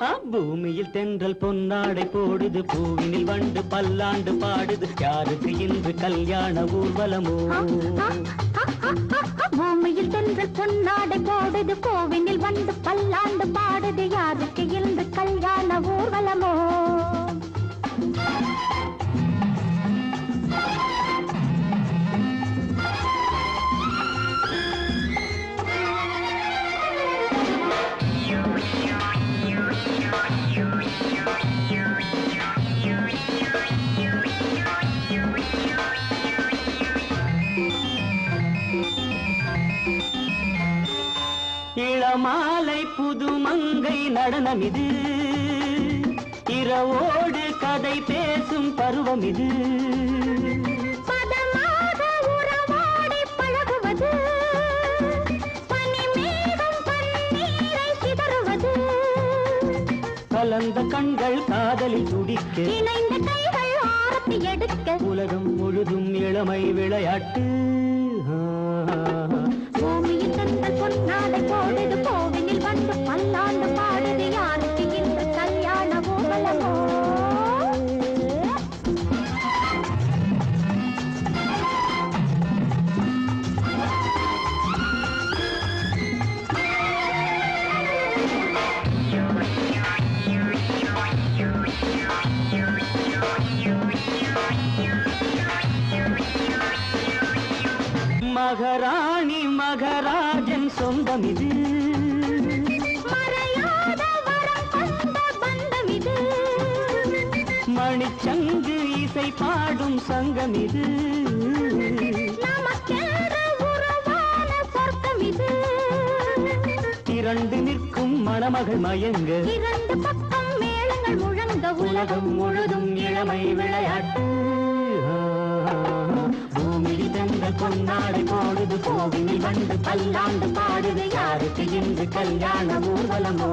ஆ, பூமியில் தென்றல் பொன்னாடை போடுது பூவினில் வண்டு பல்லாண்டு பாடுது. யாருக்கு இன்று கல்யாண ஊர்வலமோ? பூமியில் தென்றல் பொன்னாடை போடுது கோவினில் வந்து பல்லாண்டு இளமாலை புதுமங்கை நடனம் இது இரவோடு கதை பேசும் பருவம் இது கலந்த கண்கள் காதலில் துடிக்க. இணைந்த கைகள் ஆரத்தி எடுக்க. உலகம் முழுதும் இளமை விளையாட்டு. வந்து பாடுது யாருக்கு கல்யாண மகராணி மகராஜன் சொந்தம் இது மணிச்சங்கு இசை பாடும் சங்கம் இது. திரண்டு நிற்கும் மணமகள் மயங்க. இரண்டு பக்கம் மேளங்கள் முழங்க உலகம் முழுதும் இளமை விளையாட்டு. பூமியில் தந்த பொன்னாடை போடுது கோவிலில் வந்து பல்லாண்டு பாடுது. யாருக்கு இன்று கல்யாண ஊர்வலமோ?